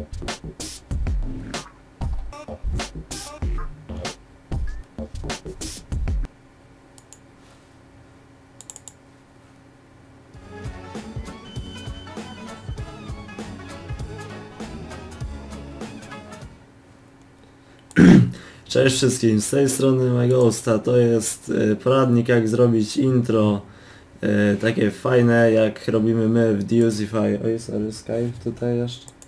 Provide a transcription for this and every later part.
Cześć wszystkim, z tej strony MyGhosta, to jest e, poradnik jak zrobić intro e, takie fajne jak robimy my w Deusify. Oj, sorry, Skype tutaj jeszcze.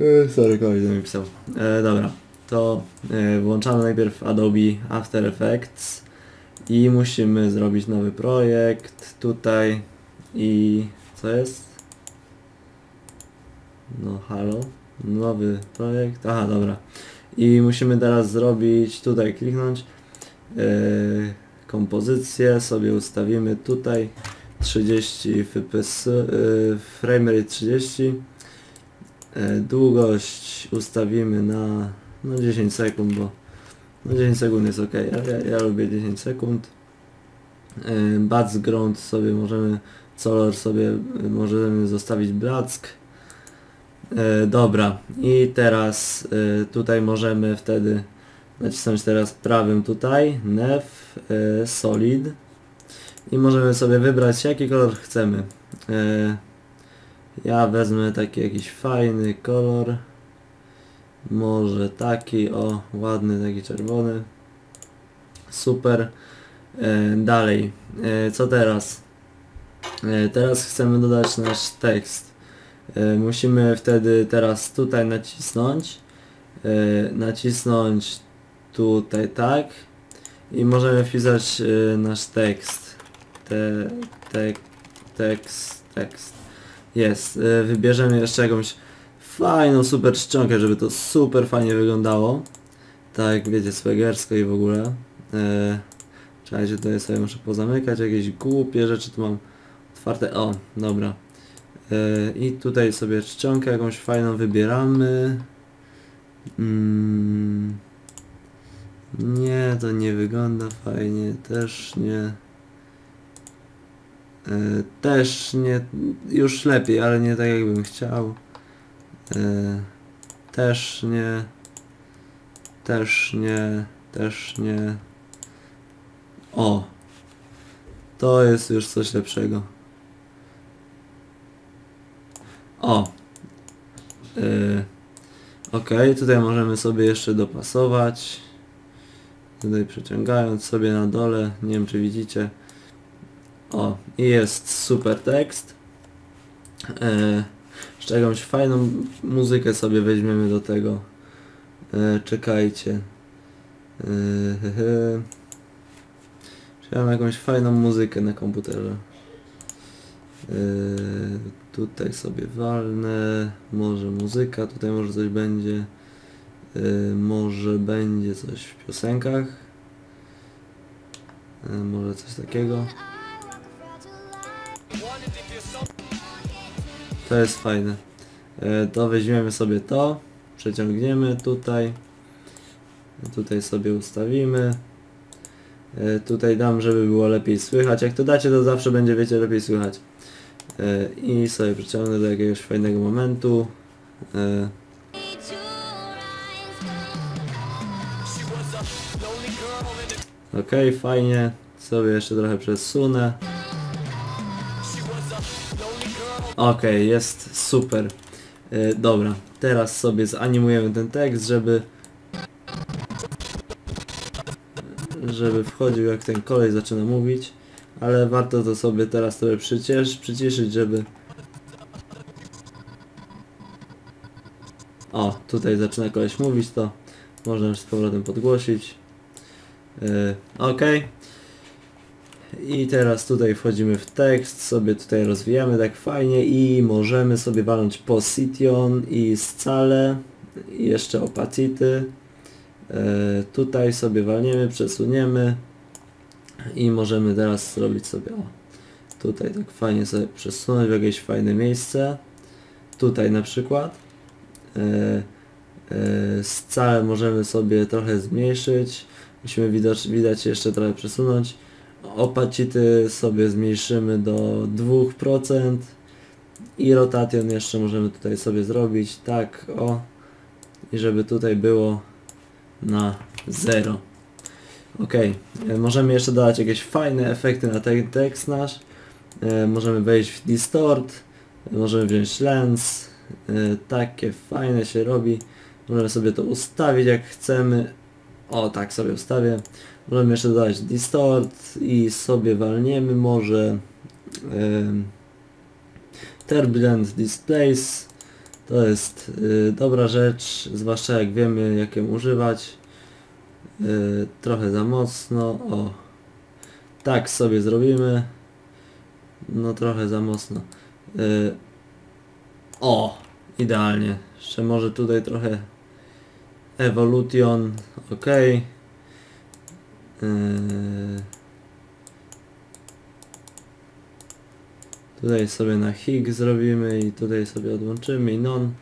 E, sorry, kogoś mi pisał. E, dobra, to e, włączamy najpierw Adobe After Effects i musimy zrobić nowy projekt tutaj i co jest? No halo, nowy projekt, aha dobra. I musimy teraz zrobić, tutaj kliknąć, yy, kompozycję sobie ustawimy tutaj 30 fps, yy, framerate 30, yy, długość ustawimy na no 10 sekund, bo no 10 sekund jest ok, ja, ja, ja lubię 10 sekund. Yy, background sobie możemy, color sobie yy, możemy zostawić black. E, dobra, i teraz e, tutaj możemy wtedy nacisnąć teraz prawym tutaj, Nef, e, Solid i możemy sobie wybrać jaki kolor chcemy. Ja wezmę taki jakiś fajny kolor, może taki, o ładny, taki czerwony, super. E, dalej, e, co teraz? E, teraz chcemy dodać nasz tekst. E, musimy wtedy teraz tutaj nacisnąć. E, nacisnąć tutaj tak. I możemy wpisać e, nasz tekst. Te, te, tekst tekst jest e, wybierzemy jeszcze jakąś fajną super czcionkę żeby to super fajnie wyglądało tak wiecie swaggersko i w ogóle e, czekajcie tutaj sobie muszę pozamykać jakieś głupie rzeczy tu mam otwarte o dobra E, I tutaj sobie czcionkę jakąś fajną wybieramy. Mm. Nie, to nie wygląda fajnie, też nie. E, też nie, już lepiej, ale nie tak jakbym chciał. E, też nie. Też nie, też nie. O! To jest już coś lepszego. O. Yy, ok, tutaj możemy sobie jeszcze dopasować. Tutaj przeciągając sobie na dole, nie wiem czy widzicie. O, jest super tekst. Yy, jeszcze jakąś fajną muzykę sobie weźmiemy do tego. Yy, czekajcie. Mam jakąś fajną muzykę na komputerze? Yy, tutaj sobie walnę, może muzyka, tutaj może coś będzie, yy, może będzie coś w piosenkach, yy, może coś takiego. To jest fajne. Yy, to weźmiemy sobie to, przeciągniemy tutaj, tutaj sobie ustawimy. Yy, Tutaj dam, żeby było lepiej słychać. Jak to dacie, to zawsze będzie, wiecie, lepiej słychać. E, i sobie przyciągnę do jakiegoś fajnego momentu. E, Ok, fajnie. Sobie jeszcze trochę przesunę. Ok, jest super. E, dobra, teraz sobie zanimujemy ten tekst, żeby żeby wchodził jak ten kolej zaczyna mówić ale warto to sobie teraz sobie przyciesz, przyciszyć, żeby... O, tutaj zaczyna koleś mówić, to można z powrotem podgłosić. Yy. I teraz tutaj wchodzimy w tekst, sobie tutaj rozwijamy tak fajnie i możemy sobie walnąć Position i Scale i jeszcze Opacity. Yy, tutaj sobie walniemy, przesuniemy i możemy teraz zrobić sobie o, tutaj tak fajnie sobie przesunąć w jakieś fajne miejsce tutaj na przykład yy, scale możemy sobie trochę zmniejszyć musimy widać, widać jeszcze trochę przesunąć opacity sobie zmniejszymy do 2% I rotation jeszcze możemy tutaj sobie zrobić, tak, o. I żeby tutaj było na 0. Ok, e, możemy jeszcze dodać jakieś fajne efekty na ten tekst nasz. E, możemy wejść w distort, możemy wziąć lens. E, takie fajne się robi. Możemy sobie to ustawić jak chcemy. O, tak sobie ustawię. Możemy jeszcze dodać distort i sobie walniemy może em, turbulent displays. To jest y, dobra rzecz, zwłaszcza jak wiemy jak ją używać. Y, trochę za mocno, o. Tak sobie zrobimy. No trochę za mocno. Y, o, idealnie. Jeszcze może tutaj trochę Evolution, ok. Yy, tutaj sobie na hig zrobimy i tutaj sobie odłączymy i non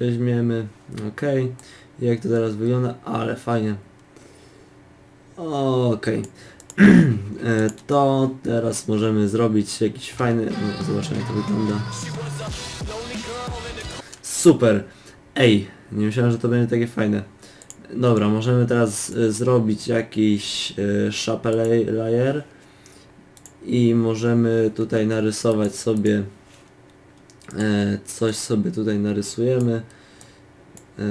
weźmiemy, ok. Jak to teraz wygląda, ale fajnie. Ok. E, to teraz możemy zrobić jakiś fajny, no, zobaczymy jak to wygląda. Super. Ej, nie myślałem, że to będzie takie fajne. Dobra, możemy teraz y, zrobić jakiś y, shape lay- layer i możemy tutaj narysować sobie e, coś sobie tutaj narysujemy. E,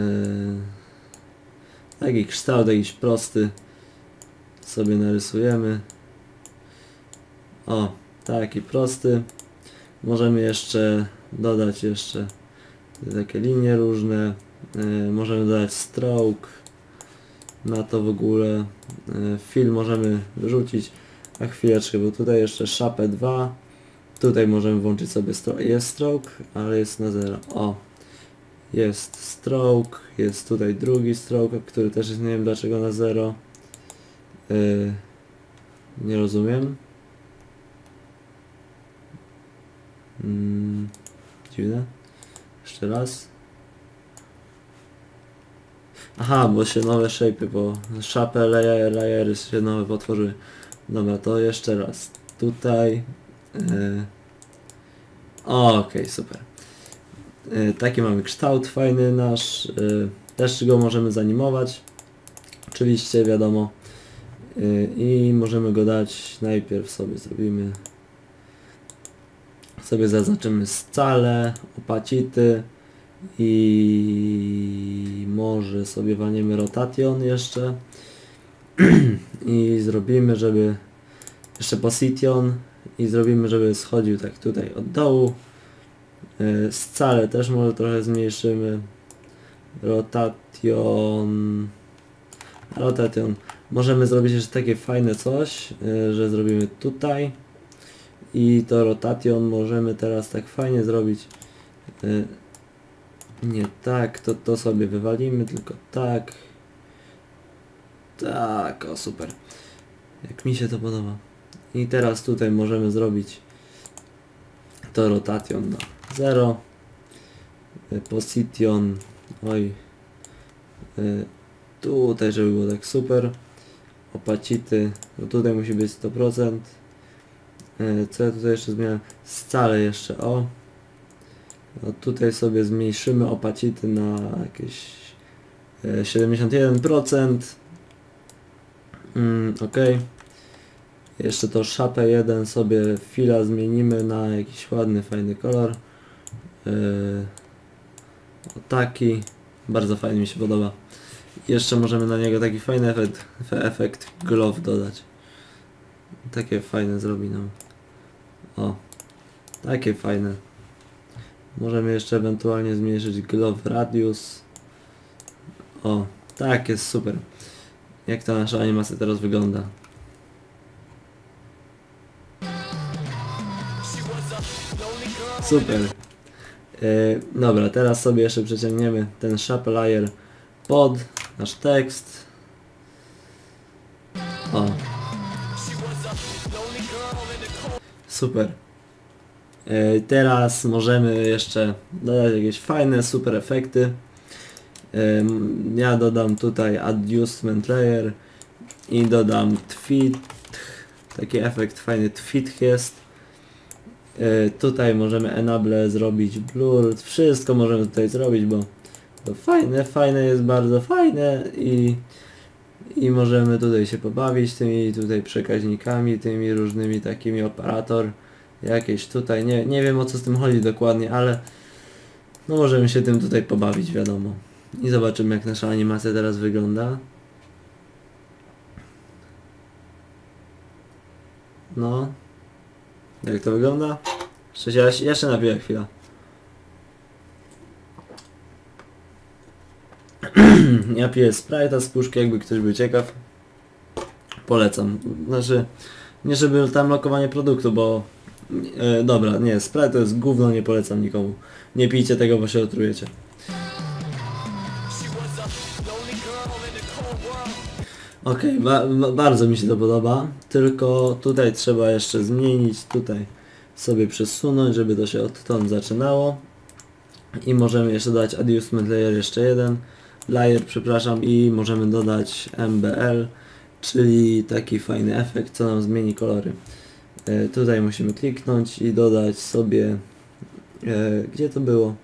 taki kształt jakiś prosty sobie narysujemy. O, taki prosty. Możemy jeszcze dodać jeszcze takie linie różne. Możemy dodać stroke na to w ogóle. E, Film możemy wyrzucić. A chwileczkę, bo tutaj jeszcze Shape 2. Tutaj możemy włączyć sobie stroke. Jest stroke, ale jest na 0. O! Jest stroke, jest tutaj drugi stroke, który też jest nie wiem dlaczego na 0. Yy, nie rozumiem. Mm, dziwne. Jeszcze raz. Aha, bo się nowe shape'y, bo shape layer, layery się nowe potworzyły. Dobra, to jeszcze raz. Tutaj. Yy. Okej, super. Yy, taki mamy kształt fajny nasz. Yy, też go możemy zanimować. Oczywiście, wiadomo. Yy, I możemy go dać najpierw sobie zrobimy sobie zaznaczymy scale, opacity i może sobie walniemy rotation jeszcze i zrobimy, żeby jeszcze position i zrobimy, żeby schodził tak tutaj od dołu. Yy, Scale też może trochę zmniejszymy. Rotation. Rotation. Możemy zrobić jeszcze takie fajne coś, yy, że zrobimy tutaj i to rotation możemy teraz tak fajnie zrobić. Nie tak, to to sobie wywalimy, tylko tak. Tak, o super. Jak mi się to podoba. I teraz tutaj możemy zrobić to rotation na 0. Y, Position. Oj. Y, Tutaj, żeby było tak super. Opacity. No tutaj musi być 100%. Y, Co ja tutaj jeszcze zmieniam? Scale jeszcze, o. No tutaj sobie zmniejszymy opacity na jakieś y, 71%. Mm, ok. Jeszcze to szapę 1 sobie fila zmienimy na jakiś ładny, fajny kolor. Yy, taki. Bardzo fajnie mi się podoba. Jeszcze możemy na niego taki fajny efekt, efekt dodać. Takie fajne zrobi nam. O. Takie fajne. Możemy jeszcze ewentualnie zmniejszyć glove radius. O. Tak, jest super. Jak ta nasza animacja teraz wygląda. Super. Yy, dobra, teraz sobie jeszcze przeciągniemy ten shape layer pod nasz tekst. O. Super. Yy, teraz możemy jeszcze dodać jakieś fajne, super efekty. Ja dodam tutaj adjustment layer i dodam tweet. Taki efekt fajny tweet jest. E, tutaj możemy enable zrobić blur, wszystko możemy tutaj zrobić, bo to fajne, fajne jest bardzo fajne i, i możemy tutaj się pobawić tymi tutaj przekaźnikami, tymi różnymi takimi operator jakieś tutaj, nie, nie wiem o co z tym chodzi dokładnie, ale no możemy się tym tutaj pobawić, wiadomo. I zobaczymy jak nasza animacja teraz wygląda. No. Jak to wygląda? Jeszcze, się, ja się- jeszcze napiję chwila. ja piję Sprite'a z puszki, jakby ktoś był ciekaw. Polecam. Znaczy, nie żeby tam lokowanie produktu, bo... E, dobra, nie, Sprite to jest gówno, nie polecam nikomu. Nie pijcie tego, bo się otrujecie. Okej, ba ba bardzo mi się to podoba, tylko tutaj trzeba jeszcze zmienić, tutaj sobie przesunąć, żeby to się odtąd zaczynało. I możemy jeszcze dodać adjustment layer jeszcze jeden, layer przepraszam i możemy dodać MBL, czyli taki fajny efekt, co nam zmieni kolory. E, tutaj musimy kliknąć i dodać sobie, e, gdzie to było?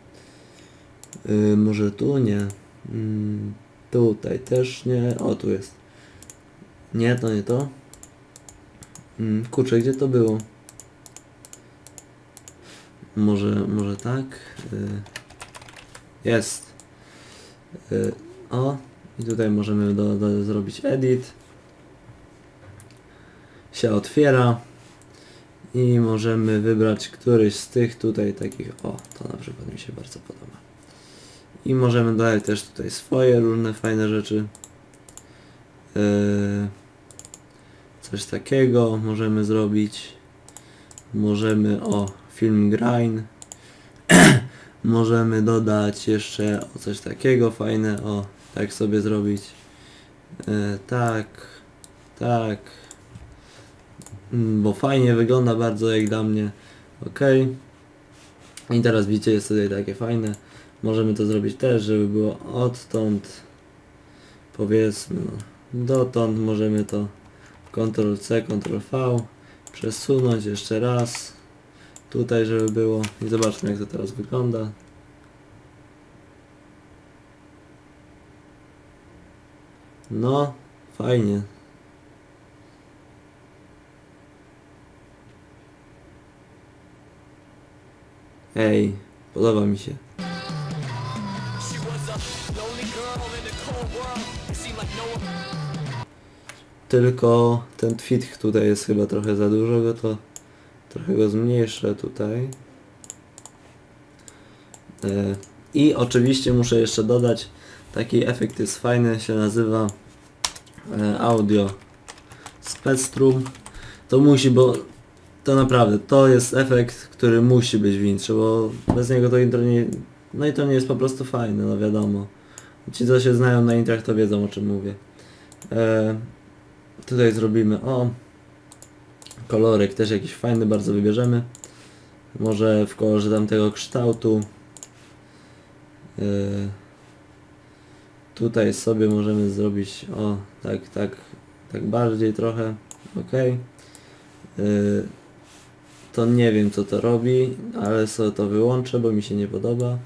E, może tu? Nie. Mm, tutaj też nie. O, tu jest. Nie, to nie to. Mm, kurczę, gdzie to było? Może, może tak? Jest. O, i tutaj możemy do, do, zrobić edit. Się otwiera. I możemy wybrać któryś z tych tutaj takich, o, to na przykład mi się bardzo podoba. I możemy dodać też tutaj swoje różne fajne rzeczy. Yy, coś takiego możemy zrobić. Możemy o film grind. możemy dodać jeszcze o coś takiego fajne. O, tak sobie zrobić. Yy, tak, tak. Mm, Bo fajnie wygląda bardzo jak dla mnie. Ok. I teraz widzicie jest tutaj takie fajne. Możemy to zrobić też, żeby było odtąd powiedzmy dotąd możemy to Ctrl C, Ctrl V przesunąć jeszcze raz tutaj żeby było i zobaczmy jak to teraz wygląda no fajnie ej podoba mi się Tylko ten tweet tutaj jest chyba trochę za dużo, go to trochę go zmniejszę tutaj. E, I oczywiście muszę jeszcze dodać, taki efekt jest fajny, się nazywa e, audio spectrum. To musi, bo to naprawdę, to jest efekt, który musi być w intrze, bo bez niego to intro nie... No i to nie jest po prostu fajne, no wiadomo. Ci co się znają na intrach to wiedzą o czym mówię. E, tutaj zrobimy o kolorek też jakiś fajny bardzo wybierzemy może w kolorze tamtego kształtu Yy, tutaj sobie możemy zrobić o tak tak tak bardziej trochę ok to nie wiem co to robi ale sobie to wyłączę bo mi się nie podoba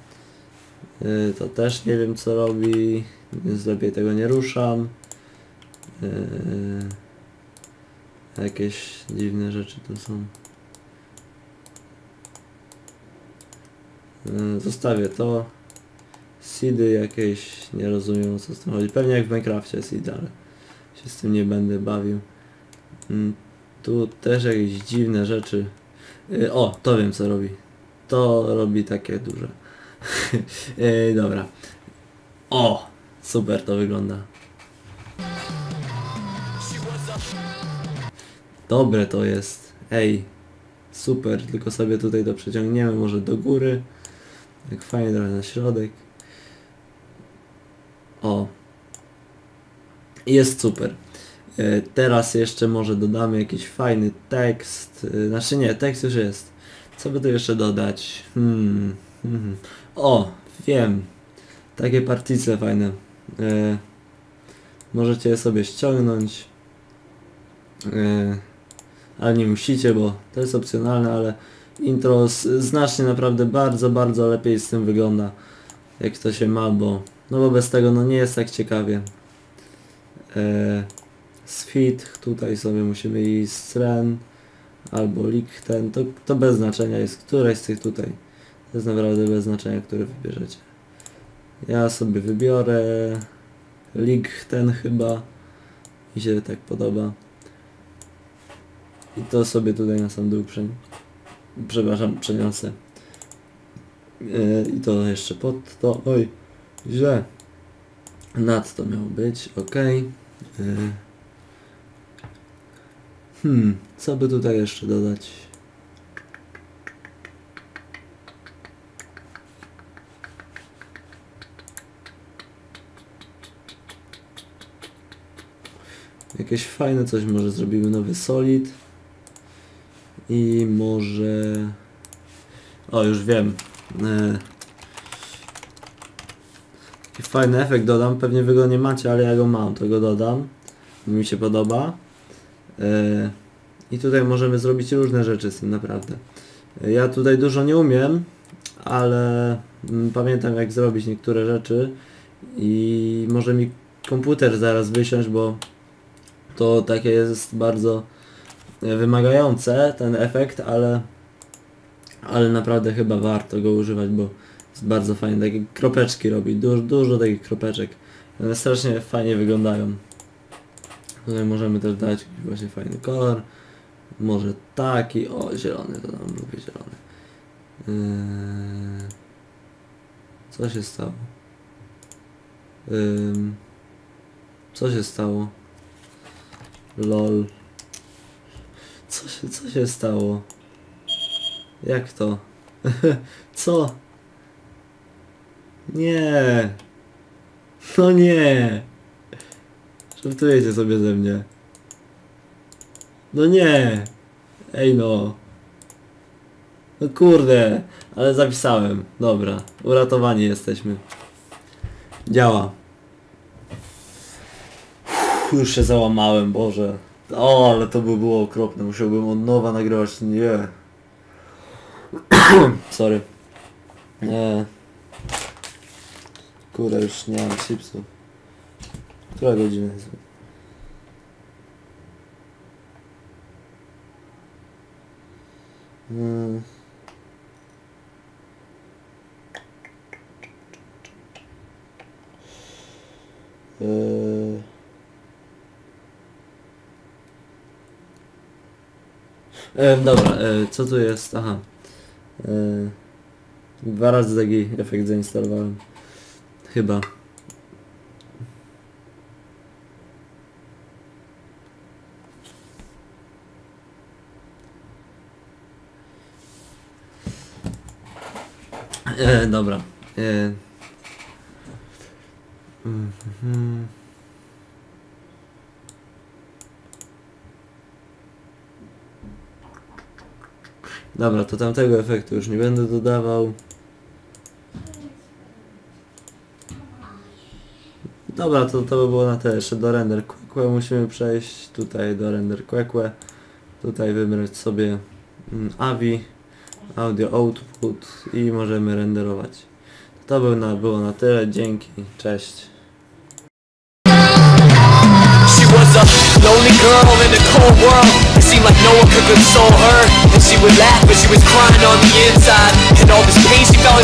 yy, to też nie wiem co robi więc lepiej tego nie ruszam Yy, jakieś dziwne rzeczy to są. Yy, zostawię to. Seedy jakieś, nie rozumiem o co z tym chodzi. Pewnie jak w Minecrafcie seed, ale się z tym nie będę bawił. Yy, tu też jakieś dziwne rzeczy. Yy, o, to wiem co robi. To robi takie duże. yy, dobra. O, super to wygląda. Dobre to jest. Ej, super, tylko sobie tutaj to przeciągniemy może do góry. Tak fajnie trochę na środek. O. Jest super. E, Teraz jeszcze może dodamy jakiś fajny tekst. E, Znaczy nie, tekst już jest. Co by tu jeszcze dodać? Hmm. hmm. O, wiem. Takie partice fajne. E, Możecie je sobie ściągnąć. E, ale nie musicie, bo to jest opcjonalne, ale intro znacznie naprawdę bardzo, bardzo lepiej z tym wygląda. Jak to się ma, bo no bo bez tego no nie jest tak ciekawie. E, z fit tutaj sobie musimy iść z Ren albo Lichten, to, to bez znaczenia jest któreś z tych tutaj. To jest naprawdę bez znaczenia, który wybierzecie. Ja sobie wybiorę Lichten chyba. Mi się tak podoba. I to sobie tutaj na sam dół prze... przepraszam, przeniosę. Yy, I to jeszcze pod to. Oj, źle. Nad to miało być, ok. Hmm, co by tutaj jeszcze dodać? Jakieś fajne coś może zrobimy nowy solid. I może... O, już wiem. E... Taki fajny efekt dodam, pewnie wy go nie macie, ale ja go mam, to go dodam. Mi się podoba. E... I tutaj możemy zrobić różne rzeczy z tym naprawdę. E, Ja tutaj dużo nie umiem, ale mm, pamiętam jak zrobić niektóre rzeczy i może mi komputer zaraz wysiąść, bo to takie jest bardzo e, wymagające ten efekt, ale ale naprawdę chyba warto go używać, bo jest bardzo fajny, takie kropeczki robi, dużo, dużo takich kropeczek. One strasznie fajnie wyglądają. Tutaj możemy też dać jakiś właśnie fajny kolor. Może taki, o zielony, to nam lubię zielony. Yy... Co się stało? Ym... Co się stało? LOL. Co się, co się stało? Jak to? co? Nie. No nie. Żartujecie sobie ze mnie. No nie. Ej no. No kurde. Ale zapisałem. Dobra. Uratowani jesteśmy. Działa. Już się załamałem, Boże. O, ale to by było okropne. Musiałbym od nowa nagrywać. Nie. Sorry. Nie. Kurde, już nie mam chipsów. Która godzina jest? Hmm. E, dobra, e, co tu jest? Aha. E, dwa razy taki efekt zainstalowałem. Chyba. E, dobra. E. Dobra, to tamtego efektu już nie będę dodawał. Dobra, to, to by było na tyle. Jeszcze do render Queque musimy przejść. Tutaj do render Queque. Tutaj wybrać sobie mm, AVI, Audio Output i możemy renderować. To by na, było na tyle. Dzięki. Cześć. Lonely girl in cold world. It seemed like no one could console her. And she would laugh, but she was crying on the inside. And all this pain she felt